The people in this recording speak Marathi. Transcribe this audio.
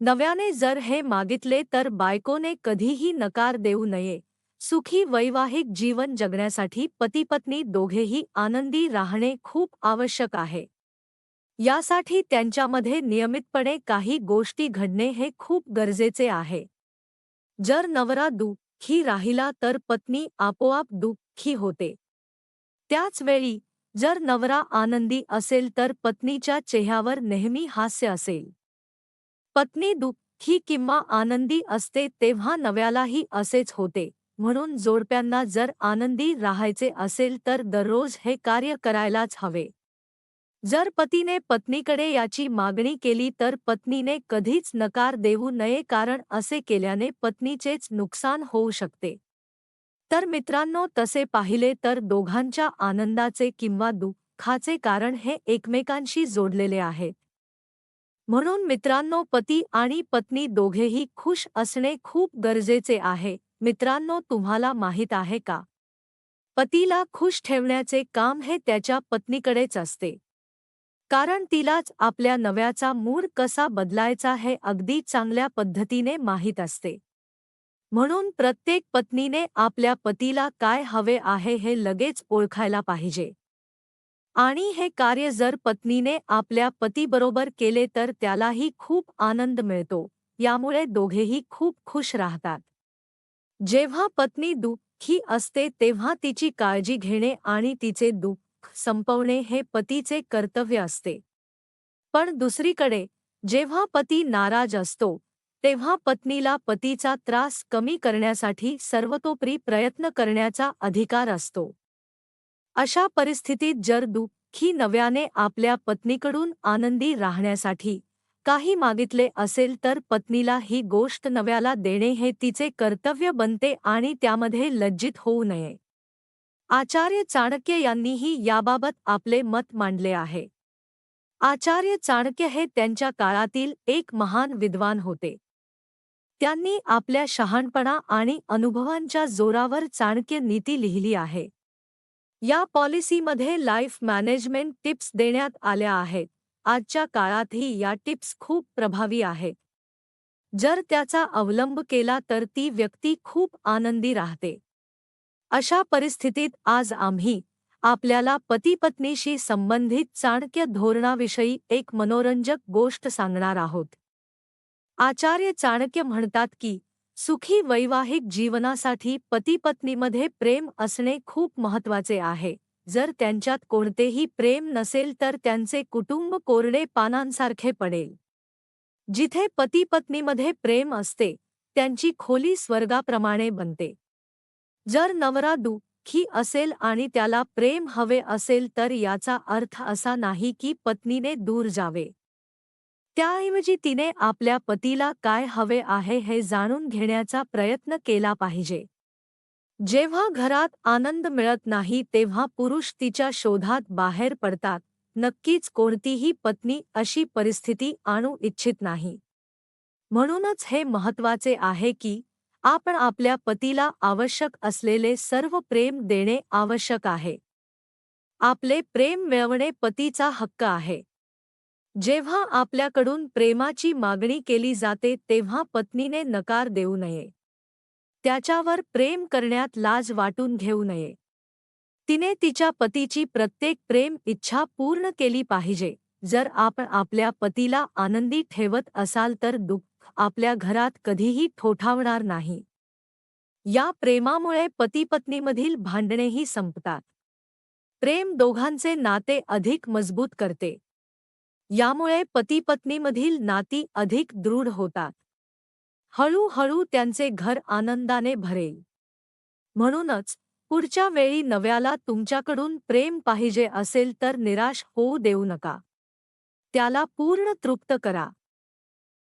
नव्याने जर हे मागितले तर बायकोने कधीही नकार देऊ नये. सुखी वैवाहिक जीवन जगण्यासाठी पतीपत्नी दोघेही आनंदी राहणे खूप आवश्यक आहे. यासाठी त्यांच्यामध्ये नियमितपणे काही गोष्टी घडणे हे खूप गरजेचे आहे. जर नवरा दुःखी राहिला तर पत्नी आपोआप दुःखी होते. त्याच वेळी जर नवरा आनंदी असेल तर पत्नीच्या चेहऱ्यावर नेहमी हास्य असेल. पत्नी दुःखी किंवा आनंदी असते तेव्हा नव्यालाही असेच होते. म्हणून जोडप्यांना जर आनंदी राहायचे असेल तर दररोज हे कार्य करायलाच हवे. जर पतीने पत्नीकडे याची मागणी केली तर पत्नीने कधीच नकार देऊ नये कारण असे केल्याने पत्नीचेच नुकसान होऊ शकते. तर मित्रांनो तसे पाहिले तर दोघांच्या आनंदाचे किंवा दुःखाचे कारण हे एकमेकांशी जोडलेले आहेत. म्हणून मित्रांनो पती आणि पत्नी दोघेही खुश असणे खूप गरजेचे आहे. मित्रांनो तुम्हाला माहीत आहे का? पतीला खुश ठेवण्याचे काम हे त्याच्या पत्नीकडेच असते. कारण तिलाच आपल्या नव्याचा मूड कसा बदलायचा हे अगदी चांगल्या पद्धतीने माहीत असते. म्हणून प्रत्येक पत्नीने आपल्या पतीला काय हवे आहे हे लगेच ओळखायला पाहिजे. आणि हे कार्य जर पत्नीने आपल्या पतीबरोबर केले तर त्यालाही खूप आनंद मिळतो. यामुळे दोघेही खूप खुश राहतात. जेव्हा पत्नी दुःखी असते तेव्हा तिची काळजी घेणे आणि तिचे दुःख संपवणे हे पतीचे कर्तव्य असते. पण दुसरीकडे जेव्हा पती नाराज असतो तेव्हा पत्नीला पतीचा त्रास कमी करण्यासाठी सर्वतोपरी प्रयत्न करण्याचा अधिकार असतो. अशा परिस्थितीत जर दुःखी नव्याने आपल्या पत्नीकडून आनंदी राहण्यासाठी काही मागितले असेल तर पत्नीला ही गोष्ट नव्याला देणे हे तिचे कर्तव्य बनते आणि त्यामध्ये लज्जित होऊ नये. आचार्य चाणक्य यांनीही याबाबत आपले मत मांडले आहे. आचार्य चाणक्य हे त्यांच्या काळातील एक महान विद्वान होते. त्यांनी आपल्या शहाणपणा आणि अनुभवांच्या जोरावर चाणक्य नीती लिहिली आहे. या पॉलिसीमध्ये लाईफ मॅनेजमेंट टिप्स देण्यात आल्या आहेत. आजच्या काळातही या टिप्स खूप प्रभावी आहेत. जर त्याचा अवलंब केला तर ती व्यक्ती खूप आनंदी राहते. अशा परिस्थितीत आज आम्ही आपल्याला पतीपत्नीशी संबंधित चाणक्य धोरणाविषयी एक मनोरंजक गोष्ट सांगणार आहोत. आचार्य चाणक्य म्हणतात की सुखी वैवाहिक जीवना जीवनासाठी पतीपत्नीमध्ये प्रेम असणे खूप महत्वाचे आहे. जर त्यांच्यात कोणतेही प्रेम नसेल तर त्यांचे कुटुंब कोरडे पानांसारखे पडेल. जिथे पतीपत्नीमध्ये प्रेम असते, त्यांची खोली स्वर्गाप्रमाणे बनते. जर नवरा दुःखी असेल आणि त्याला प्रेम हवे असेल तर याचा अर्थ असा नाही की पत्नीने दूर जावे. त्याऐवजी तिने आपल्या पतीला काय हवे आहे हे जाणून घेण्याचा प्रयत्न केला पाहिजे. जेव्हा घरात आनंद मिळत नाही तेव्हा पुरुष तिच्या शोधात बाहेर पडतात. नक्कीच कोणतीही पत्नी अशी परिस्थिती आणू इच्छित नाही. म्हणूनच हे महत्त्वाचे आहे की आपण आपल्या पतीला आवश्यक असलेले सर्व प्रेम देणे आवश्यक आहे. आपले प्रेम मिळवणे पतीचा हक्क आहे. जेव्हा आपल्याकडून प्रेमाची मागणी केली जाते तेव्हा पत्नीने नकार देऊ नये. त्याच्यावर प्रेम करण्यात लाज वाटून घेऊ नये. तिने तिच्या पतीची प्रत्येक प्रेम इच्छा पूर्ण केली पाहिजे. जर आपण आपल्या पतीला आनंदी ठेवत असाल तर दुःख आपल्या घरात कधीही ठोठावणार नाही. या प्रेमामुळे पतीपत्नीमधील भांडणेही संपतात. प्रेम दोघांचे नाते अधिक मजबूत करते. यामुळे पतीपत्नीमधील नाती अधिक दृढ होतात. हळूहळू त्यांचे घर आनंदाने भरेल. म्हणूनच पुढच्या वेळी नव्याला तुमच्याकडून प्रेम पाहिजे असेल तर निराश होऊ देऊ नका. त्याला पूर्ण तृप्त करा.